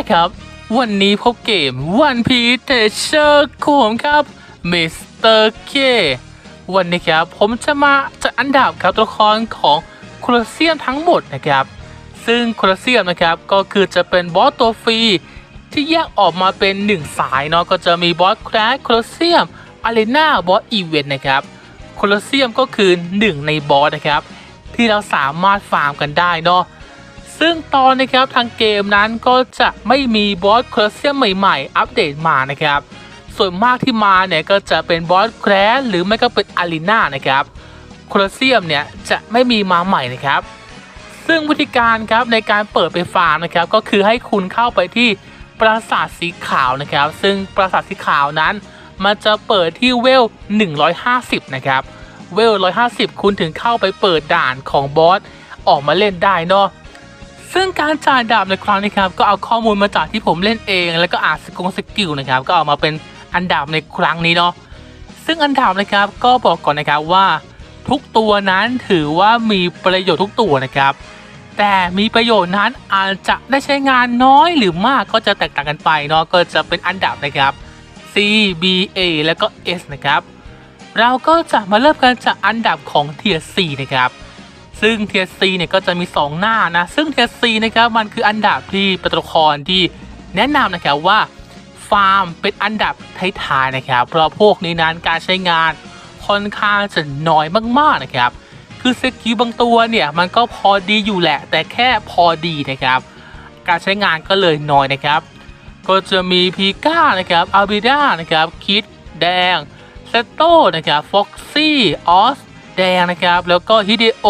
นะครับ วันนี้พบเกม One Piece Treasure ขมครับมิสเตอร์เควันนี้ครับผมจะมาจัดอันดับครับตัวละครของโคลอเซียมทั้งหมดนะครับ ซึ่งโคลอเซียมนะครับก็คือจะเป็นบอสตัวฟรีที่แยกออกมาเป็นหนึ่งสายเนาะก็จะมีบอสแครสโคลอเซียมอารีนาบอสอีเวนต์นะครับโคลอเซียมก็คือหนึ่งในบอสนะครับ ที่เราสามารถฟาร์มกันได้เนาะ ซึ่งตอนนะครับทางเกมนั้นก็จะไม่มีบอสคลอสเซียมใหม่ๆ อัปเดตมานะครับ ส่วนมากที่มาเนี่ยก็จะเป็นบอสแครสหรือไม่ก็เป็นอารีนานะครับโคลอสเซียมเนี่ยจะไม่มีมาใหม่นะครับ ซึ่งวิธีการครับในการเปิดไปฟาร์มนะครับ ก็คือให้คุณเข้าไปที่ปราสาทสีขาวนะครับ ซึ่งปราสาทสีขาวนั้น มันจะเปิดที่เวล 150 นะครับ เวล 150 คุณถึงเข้าไปเปิดด่านของบอสออกมาเล่นได้เนาะ ซึ่งการจ่ายดาบในครั้งนี้ครับก็เอาข้อมูลมาจากที่ผมเล่นเอง แล้วก็อ่านสกงสกิลนะครับก็เอามาเป็นอันดับในครั้งนี้เนาะซึ่งอันดับนะครับก็บอกก่อนนะครับว่า ทุกตัวนั้นถือว่ามีประโยชน์ทุกตัวนะครับ แต่มีประโยชน์นั้นอาจจะได้ใช้งานน้อยหรือมากก็จะแตกต่างกันไปเนาะก็จะเป็นอันดับนะครับ C B A แล้วก็ S นะครับ เราก็จะมาเริ่มกันจากอันดับของเทียร์ C นะครับ ซึ่งเทียร์ C เนี่ยก็จะมี 2 หน้านะ ซึ่งเทียร์ C นะครับมันคืออันดับที่ปตัวละครที่แนะนำนะครับว่าฟาร์มเป็นอันดับท้ายๆนะครับ เพราะพวกนี้นั้นการใช้งานค่อนข้างจะน้อยมากๆนะครับ คือสกิลบางตัวเนี่ยมันก็พอดีอยู่แหละ แต่แค่พอดีนะครับ การใช้งานก็เลยน้อยนะครับ ก็จะมีพีก้านะครับอาบิด้านะครับคิดแดงเซโตนะครับฟ็อกซี่ออสแดงนะครับ แล้วก็ฮิเดโอ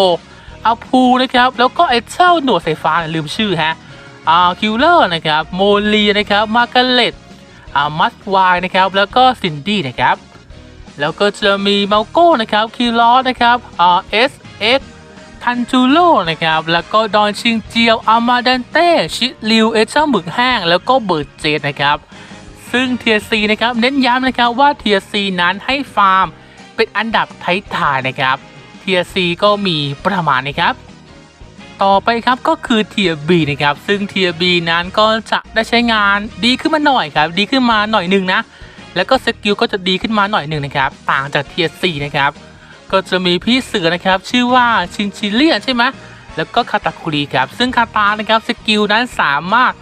อาพูนะครับ แล้วก็ไอ้เจ้าหนวดสายฟ้านะลืมชื่อฮะอ่าคิลเลอร์นะครับโมลีนะครับมาร์กาเลตอ่ามัสวายนะครับแล้วก็ซินดี้นะครับแล้วก็จะมีเมาโก้นะครับคิลอสนะครับอ่าเอสเอ็กทันจูโร่นะครับ แล้วก็ดอนชิงเจียว อามาดันเต้ ชิลิว เอเจ้าหมึกแห้ง แล้วก็เบิร์ดเจดนะครับ ซึ่งเทียซีนะครับ เน้นย้ำนะครับว่าเทียซีนั้นให้ฟาร์ม เป็นอันดับท้ายๆนะครับ เทียซีก็มีประมาณนี้ครับ ต่อไปครับก็คือเทียบีนะครับ ซึ่งเทียบีนั้นก็จะได้ใช้งานดีขึ้นมาหน่อยครับ ดีขึ้นมาหน่อยหนึ่งนะ แล้วก็สกิลก็จะดีขึ้นมาหน่อยหนึ่งนะครับ ต่างจากเทียซีนะครับ ก็จะมีพี่เสือนะครับ ชื่อว่าชินชิเลียนใช่ไหมแล้วก็คาตาคุรีครับ ซึ่งคาตานะครับสกิลนั้นสามารถ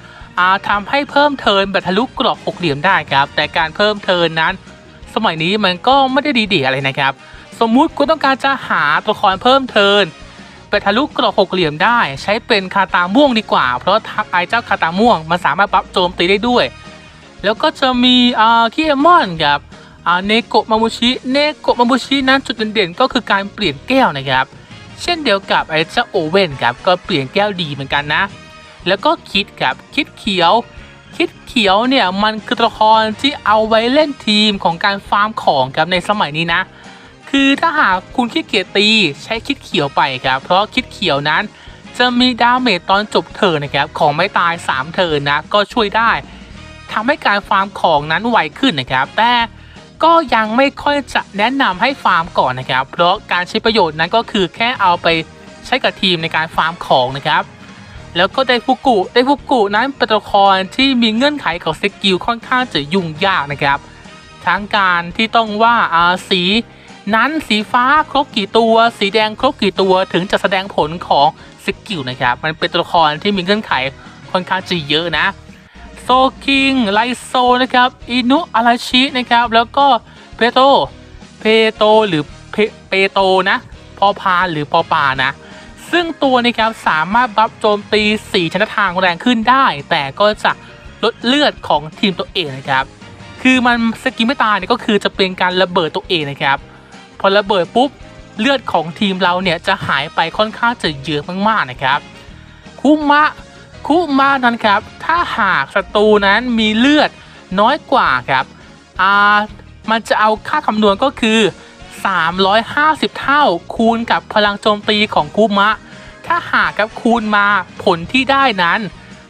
าทำให้เพิ่มเทินแบบทะลุกรอบหกเหลี่ยมได้ครับ แต่การเพิ่มเทินนั้น สมัยนี้มันก็ไม่ได้ดีเดีอะไรนะครับ สมมุติคุณต้องการจะหาตัวละครเพิ่มเทินแบบทะลุกรอบหกเหลี่ยมได้ ใช้เป็นคาตาม่วงดีกว่า เพราะทักไอเจ้าคาตาม่วงมันสามารถปรับโจมตีได้ด้วย แล้วก็จะมีอ่าคิเอมอนกับอ่าเนโกะมามุชิเนโกะมามุชินั้นจุดเด่นๆก็คือการเปลี่ยนแก้วนะครับ เช่นเดียวกับไอเจ้าโอเว่นครับก็เปลี่ยนแก้วดีเหมือนกันนะ แล้วก็คิดครับคิดเขียวคิดเขียวเนี่ยมันคือตัวละครที่เอาไว้เล่นทีมของการฟาร์มของครับในสมัยนี้นะ คือถ้าหากคุณขี้เกียจตีใช้คิดเขียวไปครับ เพราะคิดเขียวนั้น จะมีดาเมจตอนจบเทิร์นนะครับ ของไม่ตาย 3 เทิร์นนะ ก็ช่วยได้ทำให้การฟาร์มของนั้นไวขึ้นนะครับ แต่ก็ยังไม่ค่อยจะแนะนำให้ฟาร์มก่อนนะครับ เพราะการใช้ประโยชน์นั้นก็คือแค่เอาไปใช้กับทีมในการฟาร์มของนะครับแล้วก็ไดฟุกุไดฟุกุนั้นเป็นตัวละครที่มีเงื่อนไขของสกิลค่อนข้างจะยุ่งยากนะครับ ทั้งการที่ต้องว่าอาสี นั้นสีฟ้าครบกี่ตัว สีแดงครบกี่ตัวถึงจะแสดงผลของสกิลนะครับ มันเป็นตัวละครที่มีเงื่อนไขค่อนข้างจะเยอะนะ โซคิง ไลโซนะครับ อินุอาราชินะครับ แล้วก็เปโตเปโตหรือเพเปโตนะ พอพานหรือปอปานะ ซึ่งตัวนี้ครับสามารถบัฟโจมตีสีชนะทางแรงขึ้นได้ แต่ก็จะลดเลือดของทีมตัวเองนะครับ คือมันสกิลไม่ตายเนี่ยก็คือจะเป็นการระเบิดตัวเองนะครับ พอระเบิดปุ๊บเลือดของทีมเราเนี่ยจะหายไปค่อนข้างจะเยอะมากๆนะครับ คุมะคุมะนั้นครับ ถ้าหากศัตรูนั้นมีเลือดน้อยกว่าครับอ่ามันจะเอาค่าคำนวณก็คือ 350 เท่าคูณกับพลังโจมตีของคุมะ ถ้าหากครับคูณมาผลที่ได้นั้น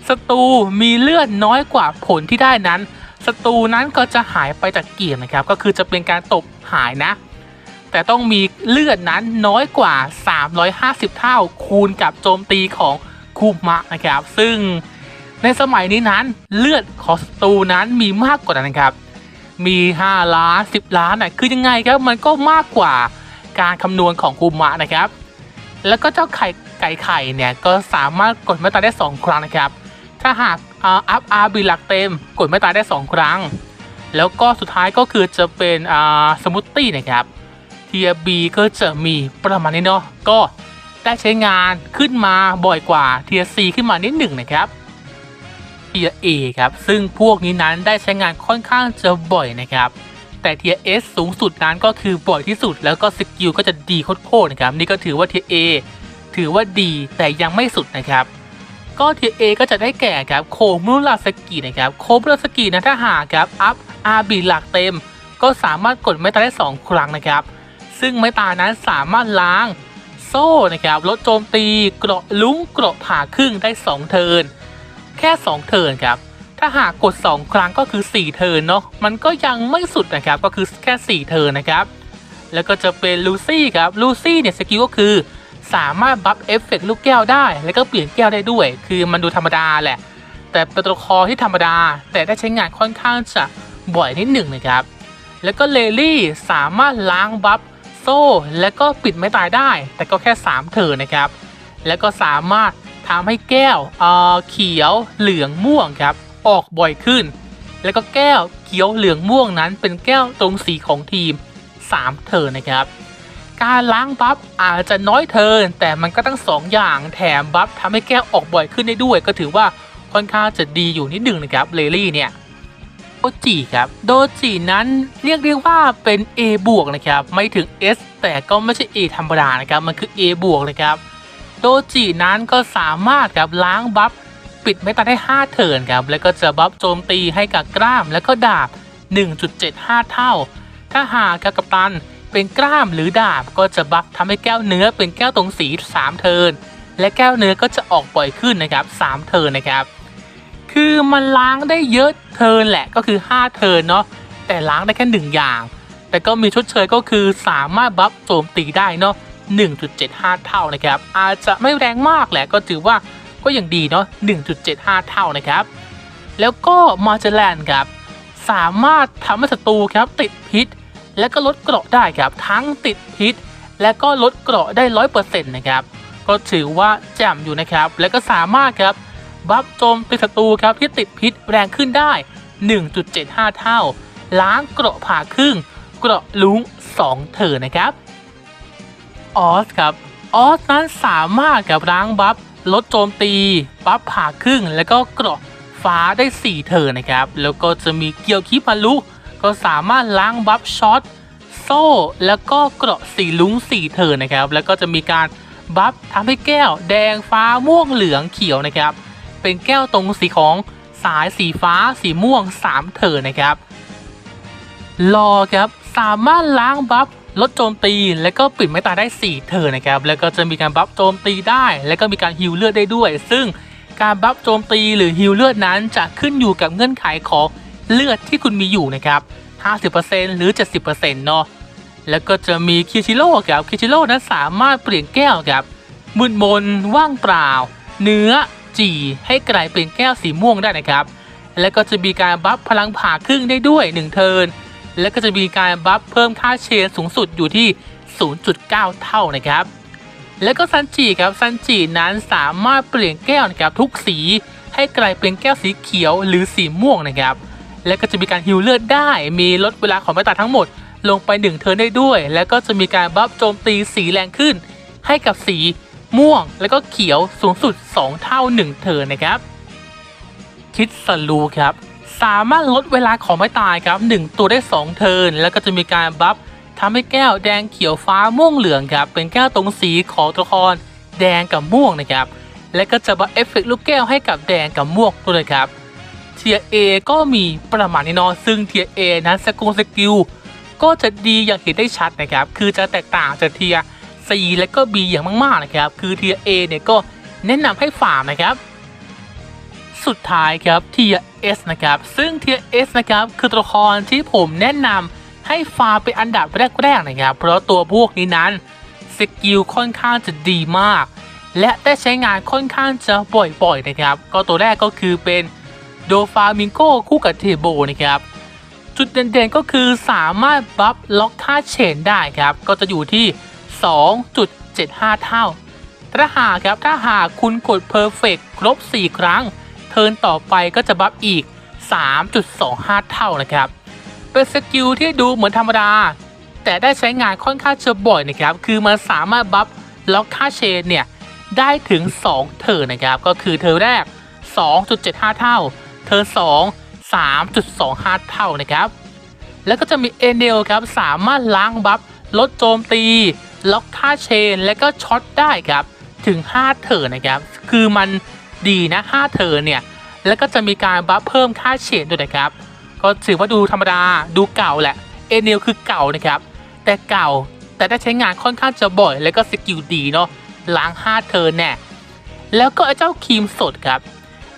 ศัตรูมีเลือดน้อยกว่าผลที่ได้นั้นศัตรูนั้นก็จะหายไปจากเกียรนะครับ ก็คือจะเป็นการตบหายนะ แต่ต้องมีเลือดนั้นน้อยกว่า 350 เท่าคูณกับโจมตีของคุมะนะครับ ซึ่งในสมัยนี้นั้นเลือดของศัตรูนั้นมีมากกว่านั้นนะครับ มี 5 ล้าน 10 ล้านน่ะคือยังไงครับมันก็มากกว่าการคำนวณของคูมะนะครับ แล้วก็เจ้าไข่ไก่ไข่เนี่ยก็สามารถกดไม่ตายได้ 2 ครั้งนะครับ ถ้าหากอัพอาร์บีหลักเต็มกดไม่ตายได้ 2 ครั้ง แล้วก็สุดท้ายก็คือจะเป็นอ่าสมูทตี้นะครับ เทียบีก็จะมีประมาณนี้เนาะก็ได้ใช้งานขึ้นมาบ่อยกว่าเทียซีขึ้นมานิดหนึ่งนะครับเทียเอครับซึ่งพวกนี้นั้นได้ใช้งานค่อนข้างจะบ่อยนะครับ แต่เทียเอสสูงสุดนั้นก็คือบ่อยที่สุด แล้วก็สกิลก็จะดีโคตรๆนะครับนี่ก็ถือว่าเทียเอถือว่าดีแต่ยังไม่สุดนะครับก็เทียเอก็จะได้แก่ครับโคมุราสกินะครับโคมุราสกินะถ้าหากครับอัพอาร์บีหลักเต็ม ก็สามารถกดไม้ตาได้ 2 ครั้งนะครับ ซึ่งไม้ตายนั้นสามารถล้างโซ่นะครับลดโจมตีเกราะลุ้งเกราะผ่าครึ่งได้ 2 เทินแค่ 2 เทินครับ ถ้าหากกด 2 ครั้งก็คือ 4 เทินเนาะมันก็ยังไม่สุดนะครับก็คือแค่ 4 เทินนะครับ แล้วก็จะเป็นลูซี่ครับลูซี่เนี่ยสกิลก็คือสามารถบัฟเอฟเฟกต์ลูกแก้วได้ แล้วก็เปลี่ยนแก้วได้ด้วย คือมันดูธรรมดาแหละ แต่เป็นตัวละครที่ธรรมดา แต่ได้ใช้งานค่อนข้างจะบ่อยนิดหนึ่งนะครับ แล้วก็เลลี่สามารถล้างบัฟ โซ่และก็ปิดไม่ตายได้ แต่ก็แค่ 3 เทิร์นนะครับ แล้วก็สามารถทำให้แก้วเออเขียวเหลืองม่วงครับออกบ่อยขึ้น แล้วก็แก้วเขียวเหลืองม่วงนั้นเป็นแก้วตรงสีของทีม 3 เทิร์นนะครับ การล้างบัฟอาจจะน้อยเทิร์นแต่มันก็ตั้ง2อย่างแถมบัฟทำให้แก้วออกบ่อยขึ้นได้ด้วย ก็ถือว่าค่อนข้างจะดีอยู่นิดหนึ่งนะครับเลลี่เนี่ย จิครับ โดจินั้นเรียกได้ว่าเป็น A บวกนะครับ ไม่ถึง S แต่ก็ไม่ใช่ A ธรรมดานะครับ มันคือ A บวกนะครับ โดจินั้นก็สามารถครับล้างบัฟปิดไม่ตาได้ 5 เทิร์นครับ แล้วก็จะบัฟโจมตีให้กับกล้าม แล้วก็ดาบ 1.75 เท่า ถ้าหากกับกัปตันเป็นกล้ามหรือดาบก็จะบัฟทำให้แก้วเนื้อเป็นแก้วตรงสี 3 เทิร์นและแก้วเนื้อก็จะออกบ่อยขึ้นนะครับ 3 เทิร์นนะครับ คือมันล้างได้เยอะเทินแหละก็คือ 5 เทินเนาะแต่ล้างได้แค่ 1 อย่าง แต่ก็มีชดเชยก็คือสามารถบัฟโจมตีได้เนาะ1.75 เท่านะครับ อาจจะไม่แรงมากแหละก็ถือว่าก็ยังดีเนาะ1.75 เท่านะครับ แล้วก็มาเจแลนครับ สามารถทำให้ศัตรูครับติดพิษ และก็ลดเกราะได้ครับทั้งติดพิษ และก็ลดเกราะได้ร้อยเปอร์เซ็นต์นะครับ ก็ถือว่าแจ่มอยู่นะครับ แล้วก็สามารถครับ บัฟโจมตีศัตรูครับที่ติดพิษแรงขึ้นได้ 1.75 เท่า ล้างเกราะผ่าครึ่ง เกราะลุ้ง2เถอนะครับออสครับออสนั้นสามารถกับล้างบัฟลดโจมตี บัฟผ่าครึ่ง แล้วก็เกราะฟ้าได้ 4 เถอนะครับ แล้วก็จะมีเกียวคิพารุก็สามารถล้างบัฟช็อตโซ่แล้วก็เกราะสีลุ้ง4เถอนะครับ แล้วก็จะมีการบัฟทำให้แก้ว แดงฟ้าม่วงเหลืองเขียวนะครับ เป็นแก้วตรงสีของสายสีฟ้าสีม่วง 3 เถอนะครับรอครับสามารถล้างบัฟลดโจมตีและก็ปิดไม้ตายได้ 4 เถอนะครับ แล้วก็จะมีการบัฟโจมตีได้ และก็มีการฮิวเลือดได้ด้วย ซึ่งการบัฟโจมตีหรือฮิวเลือดนั้นจะขึ้นอยู่กับเงื่อนไขของเลือดที่คุณมีอยู่นะครับ 50%หรือ 70%เนาะแล้วก็จะมีคิชิโร่ครับคิชิโร่นั้นสามารถเปลี่ยนแก้วครับมืดมนว่างเปล่า เนื้อ จีให้กลายเป็นแก้วสีม่วงได้นะครับ แล้วก็จะมีการบัฟพลังผ่าครึ่งได้ด้วย 1 เทิร์น แล้วก็จะมีการบัฟเพิ่มค่าเชนสูงสุดอยู่ที่ 0.9 เท่านะครับ แล้วก็ซันจิครับซันจินั้นสามารถเปลี่ยนแก้วนะครับทุกสีให้กลายเป็นแก้วสีเขียวหรือสีม่วงนะครับ แล้วก็จะมีการฮิวเลือดได้ มีลดเวลาของไม้ตาทั้งหมดลงไป 1 เทิร์นได้ด้วย แล้วก็จะมีการบัฟโจมตีสีแรงขึ้นให้กับสี ม่วงแล้วก็เขียวสูงสุด 2 เท่า 1 เทิร์นนะครับ คิดสลูครับ สามารถลดเวลาของไม้ตายครับ 1 ตัวได้ 2 เทิร์นแล้วก็จะมีการบัฟทำให้แก้วแดงเขียวฟ้าม่วงเหลืองครับ เป็นแก้วตรงสีของตัวละครแดงกับม่วงนะครับ และก็จะบัฟเอฟเฟกลูกแก้วให้กับแดงกับม่วงด้วยครับเทียเอก็มีประมาณนี้เนาะซึ่งเทียเอนั้นสกุลสกิลก็จะดีอย่างเห็นได้ชัดนะครับ คือจะแตกต่างจากเทีย C และก็ B อย่างมากๆนะครับ คือเทีย A เนี่ยก็แนะนำให้ฟาร์มนะครับ สุดท้ายครับเทีย S นะครับ ซึ่งเทีย S นะครับคือตัวละครที่ผมแนะนำให้ฟาเป็นอันดับแรกๆนะครับ เพราะตัวพวกนี้นั้นสกิลค่อนข้างจะดีมาก และได้ใช้งานค่อนข้างจะบ่อยๆนะครับ ก็ตัวแรกก็คือเป็นโดฟามิงโกคู่กับเทโบนะครับจุดเด่นๆก็คือสามารถบัฟล็อกค่าเชนได้ครับ ก็จะอยู่ที่ 2.75 เท่า ถ้าหากครับถ้าหากคุณกด Perfect ครบ 4 ครั้ง เทิร์นต่อไปก็จะบัฟอีก 3.25 เท่านะครับ เป็นสกิลที่ดูเหมือนธรรมดา แต่ได้ใช้งานค่อนข้างจะบ่อยนะครับ คือมันสามารถบัฟล็อกค่าเชนเนี่ย ได้ถึง 2 เทิร์นนะครับ ก็คือเทิร์นแรก 2.75 เท่า เทิร์น2 3.25 เท่านะครับแล้วก็จะมีเอเนลครับ สามารถล้างบัฟลดโจมตี ล็อกค่าเชน และก็ช็อตได้ครับ ถึง 5เทิร์นนะครับ คือมันดีนะ5เทิร์นเนี่ย แล้วก็จะมีการบัฟเพิ่มค่าเชนด้วยนะครับ ก็ถือว่าดูธรรมดาดูเก่าแหละเอเนลคือเก่านะครับ แต่เก่าแต่ได้ใช้งานค่อนข้างจะบ่อย แล้วก็สกิลดีเนาะล้าง 5 เทิร์นแน่แล้วก็ไอ้เจ้าครีมสดครับ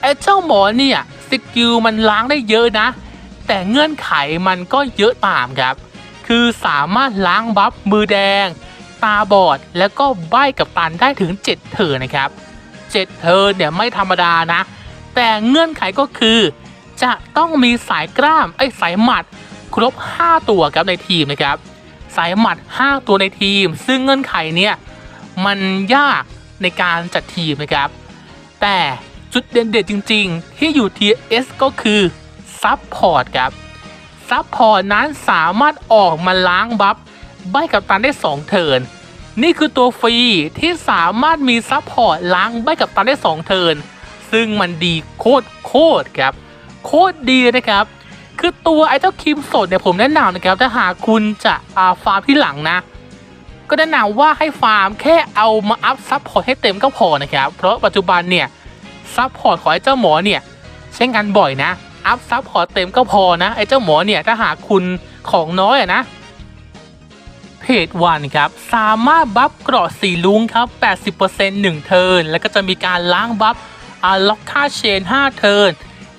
ไอ้เจ้าหมอเนี่ยสกิลมันล้างได้เยอะนะ แต่เงื่อนไขมันก็เยอะตามครับ คือสามารถล้างบัฟมือแดง ตาบอด แล้วก็ใบกับตันได้ถึง 7เทิร์นะครับ 7เทิร์นเนี่ยไม่ธรรมดานะ แต่เงื่อนไขก็คือ จะต้องมีสายกล้ามไอ้สายหมัด ครบ 5 ตัวครับในทีมนะครับ สายหมัด 5 ตัวในทีม ซึ่งเงื่อนไขเนี่ยมันยากในการจัดทีมนะครับ แต่จุดเด่นๆจริง ๆ ที่อยู่ TS ก็คือซับพอร์ตครับซับพอร์ตนั้นสามารถออกมาล้างบัฟ ใบกับตันได้ 2 เทิร์นนี่คือตัวฟรีที่สามารถมีซับพอร์ตล้างใบกับตันได้ 2 เทิร์นซึ่งมันดีโคตรโคตรครับ โคตรดีนะครับ คือตัวไอ้เจ้าครีมสดเนี่ยผมแนะนำนะครับ ถ้าหากคุณจะอาฟาร์มที่หลังนะ ก็แนะนำว่าให้ฟาร์มแค่เอามาอัพซับพอร์ตให้เต็มก็พอนะครับ เพราะปัจจุบันเนี่ยซับพอร์ตของไอ้เจ้าหมอเนี่ยใช้งานบ่อยนะ อัพซับพอร์ตเต็มก็พอนะไอ้เจ้าหมอเนี่ยถ้าหากคุณของน้อยอะนะ เพจวันครับสามารถบัฟเกราะสีลุงครับ 80% 1เทิร์นแล้วก็จะมีการล้างบัฟอาล็อกค่าเชน 5 เทิร์น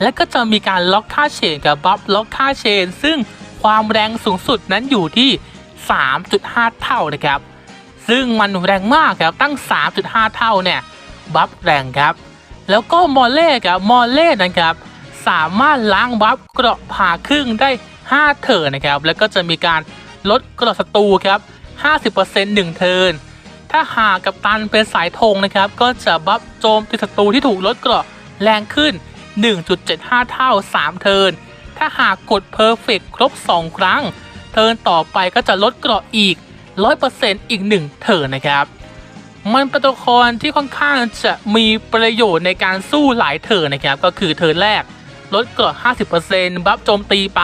แล้วก็จะมีการล็อกค่าเชนกับบัฟล็อกค่าเชน ซึ่งความแรงสูงสุดนั้นอยู่ที่ 3.5 เท่านะครับ ซึ่งมันแรงมากครับตั้ง 3.5 เท่าเนี่ยบัฟแรงครับ แล้วก็มอลเล่ครับมอลเล่นะครับ สามารถล้างบัฟเกราะผ่าครึ่งได้ 5เทิร์นนะครับ แล้วก็จะมีการ ลดเกราะศัตรูครับ 50% 1เทิร์นถ้าหากกับตันเป็นสายธงนะครับ ก็จะบัฟโจมตีศัตรูที่ถูกลดเกราะแรงขึ้น 1.75 เท่า 3 เทิร์นถ้าหากกด Perfect ครบ 2 ครั้ง เทิร์นต่อไปก็จะลดเกราะอีก 100%อีก 1 เทิร์นนะครับมันเป็นตัวละครที่ค่อนข้างจะมีประโยชน์ในการสู้หลายเทิร์นนะครับ ก็คือเทิร์นแรก ลดเกราะ50%บัฟโจมตีไป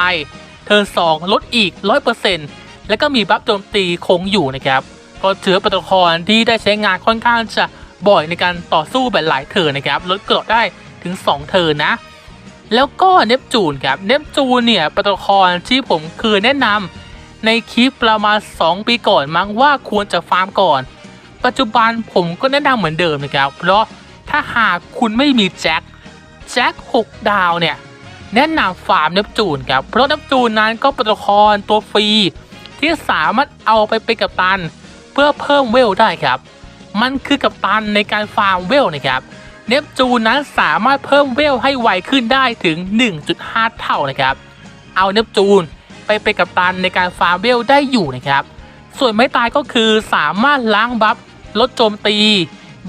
เทิร์น2ลดอีก 100% แล้วก็มีบัฟโจมตีคงอยู่นะครับก็ถือเป็นตัวละครที่ได้ใช้งานค่อนข้างจะบ่อยในการต่อสู้แบบหลายเทิร์นนะครับลดเกราะได้ถึง 2 เทิร์นนะ แล้วก็เนปจูนครับเนปจูนเนี่ยเป็นตัวละครที่ผมเคยแนะนำในคลิปประมาณ 2 ปีก่อนมั้งว่าควรจะฟาร์มก่อน ปัจจุบันผมก็แนะนำเหมือนเดิมนะครับ เพราะถ้าหากคุณไม่มีแจ็คแจ็ค6 ดาวเนี่ยแนะนำฟาร์มเนปจูนครับเพราะเนปจูนนั้นก็เป็นตัวละครตัวฟรี ที่สามารถเอาไปเป็นกัปตัน เพื่อเพิ่มเวลได้ครับ มันคือกัปตันในการฟาร์มเวลนะครับเนปจูนนั้นสามารถเพิ่มเวลให้ไวขึ้นได้ถึง 1.5 เท่านะครับ เอาเนปจูนไปเป็นกัปตันในการฟาร์มเวลได้อยู่นะครับ ส่วนไม่ตายก็คือสามารถล้างบัฟลดโจมตี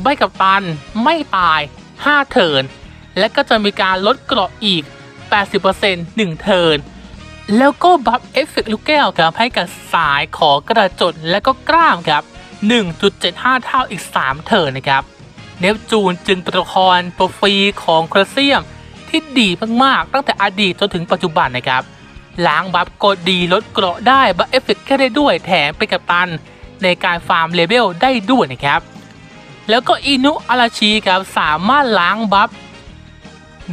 ใบกับตันไม่ตาย 5 เทิร์นและก็จะมีการลดเกราะอีก 80% 1 เทิร์น แล้วก็บัฟเอฟเฟกต์ลูกแก้วครับให้กับสายขอกระจดและก็กล้ามครับ 1.75 เท่าอีก 3 เทิร์นนะครับ เนปจูนจึงป็นตัวละครฟีของโคลเซียม ที่ดีมากๆตั้งแต่อดีตจนถึงปัจจุบันนะครับล้างบัฟกดดีลดเกราะได้บัฟเอฟเฟกต์แค่ได้ด้วยแถมเป็นกัปตัน ในการฟาร์มเลเวลได้ด้วยนะครับ แล้วก็อินุอาราชีครับสามารถล้างบัฟ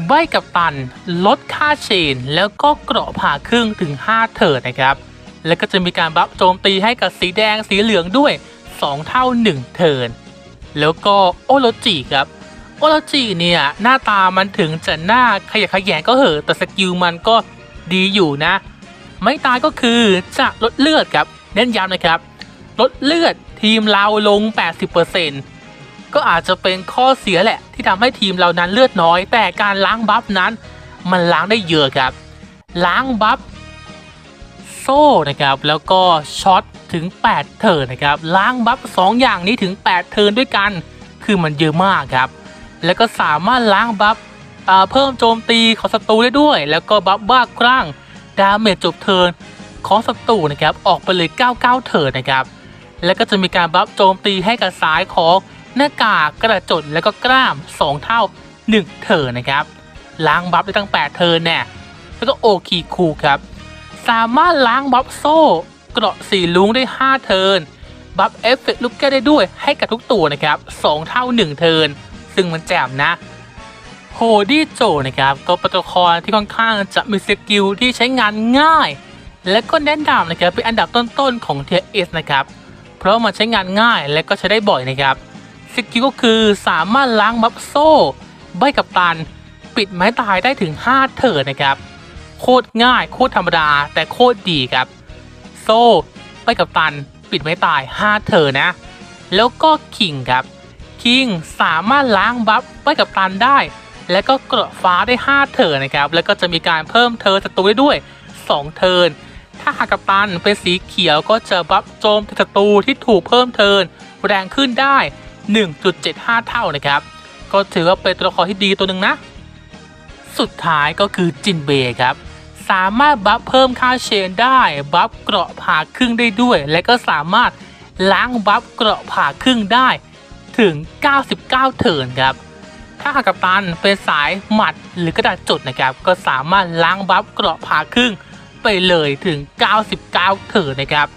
ใบกับตัน ลดค่าเชน แล้วก็เกราะผ่าครึ่งถึง 5 เถิดนะครับ แล้วก็จะมีการบัฟโจมตีให้กับสีแดงสีเหลืองด้วย 2 เท่า 1 เทิร์นแล้วก็โอโรจิครับโอโรจิเนี่ยหน้าตามันถึงจะหน้าขยะขยงก็เหอะแต่สกิลมันก็ดีอยู่นะ ไม่ตายก็คือจะลดเลือดครับเน้นย้ำนะครับ ลดเลือดทีมเราลง 80%ก็อาจจะเป็นข้อเสียแหละ ที่ทำให้ทีมเรานั้นเลือดน้อย แต่การล้างบัฟนั้น มันล้างได้เยอะครับ ล้างบัฟโซ่นะครับ แล้วก็ช็อตถึง 8 เทิร์นนะครับ ล้างบัฟ2อย่างนี้ถึง 8 เทิร์นด้วยกัน คือมันเยอะมากครับ แล้วก็สามารถล้างบัฟเพิ่มโจมตีของศัตรูได้ด้วย แล้วก็บัฟบ้าคลั่งดาเมจจบเทิร์นของศัตรูนะครับ ออกไปเลย 99 เทิร์นนะครับ แล้วก็จะมีการบัฟโจมตีให้กับสายของ หน้ากากกระจดแล้วก็กล้าม 2 เท่า 1เทิร์นนะครับ ล้างบัฟได้ตั้ง 8เทิร์แน่แล้วก็โอคีคูครับ สามารถล้างบัฟโซ่เกราะสีลุงได้ 5 เทิร์นบัฟเอฟเฟกต์ลูกแก้วได้ด้วยให้กับทุกตัวนะครับ 2 เท่า 1 เทิร์นซึ่งมันแจ่มนะโฮดี้โจนะครับ ก็เป็นตัวละครที่ค่อนข้างจะมีสกิลที่ใช้งานง่าย และก็แนะนำนะครับเป็นอันดับต้นๆของเทียเอสนะครับ เพราะมันใช้งานง่ายและก็ใช้ได้บ่อยนะครับ สกิลก็คือสามารถล้างบัฟโซ่ใบกับตัน ปิดไม้ตายได้ถึง 5 เถิดนะครับ โคตรง่ายโคตรธรรมดา แต่โคตรดีครับ โซ่ใบกับตัน ปิดไม้ตาย 5 เถิดนะ แล้วก็คิงครับ คิงสามารถล้างบัฟใบกับตันได้ แล้วก็เกระฟ้าได้ 5เทิร์นะครับ แล้วก็จะมีการเพิ่มเทิร์นศัตรูได้ด้วย 2 เทิร์นถ้าหากกัปตันเป็นสีเขียวก็จะบัฟโจมศัตรูที่ถูกเพิ่มเทิร์นแรงขึ้นได้ 1.75 เท่านะครับ ก็ถือว่าเป็นตัวละครที่ดีตัวหนึ่งนะ สุดท้ายก็คือจินเบย์ครับ สามารถบัฟเพิ่มค่าเชนได้ บัฟเกราะผ่าครึ่งได้ด้วย และก็สามารถล้างบัฟเกราะผ่าครึ่งได้ถึง 99 เทิร์นครับ ถ้าหากกัปตันเป็นสายหมัดหรือกระดาษจดนะครับ ก็สามารถล้างบัฟเกราะผ่าครึ่งไปเลยถึง 99เถิดนะครับ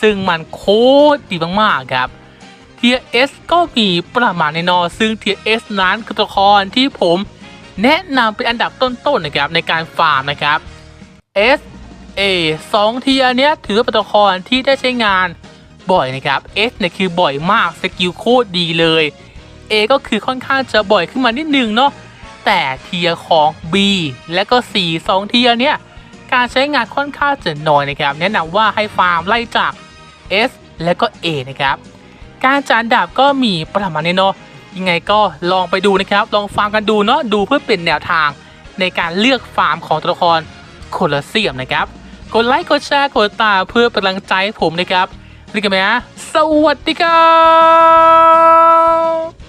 ซึ่งมันโคตรดีมากๆครับ ทียเอสก็มีประมาณแน่นอ ซึ่งเทียเอสนั้นคือตัวละครที่ผมแนะนำเป็นอันดับต้นๆนะครับในการฟาร์มนะครับ S A 2เทียเนี้ยถือว่าเป็นตัวละครที่ได้ใช้งานบ่อยนะครับ S เนี่ยคือบ่อยมากสกิลโคตรดีเลย A ก็คือค่อนข้างจะบ่อยขึ้นมานิดนึงเนาะแต่เทียของ B และก็ C 2เทียเนี่ยการใช้งานค่อนข้างจะน้อยนะครับ แนะนำว่าให้ฟาร์มไล่จาก S และก็ A นะครับ การจานดาบก็มีประมาณนี้เนาะยังไงก็ลองไปดูนะครับ ลองฟังกันดูเนาะดูเพื่อเป็นแนวทางในการเลือกฟาร์มของตัวละครโคลอสเซียมนะครับ กดไลค์กดแชร์กดตามเพื่อเป็นกำลังใจให้ผมนะครับรีกันไหมฮะสวัสดีครับ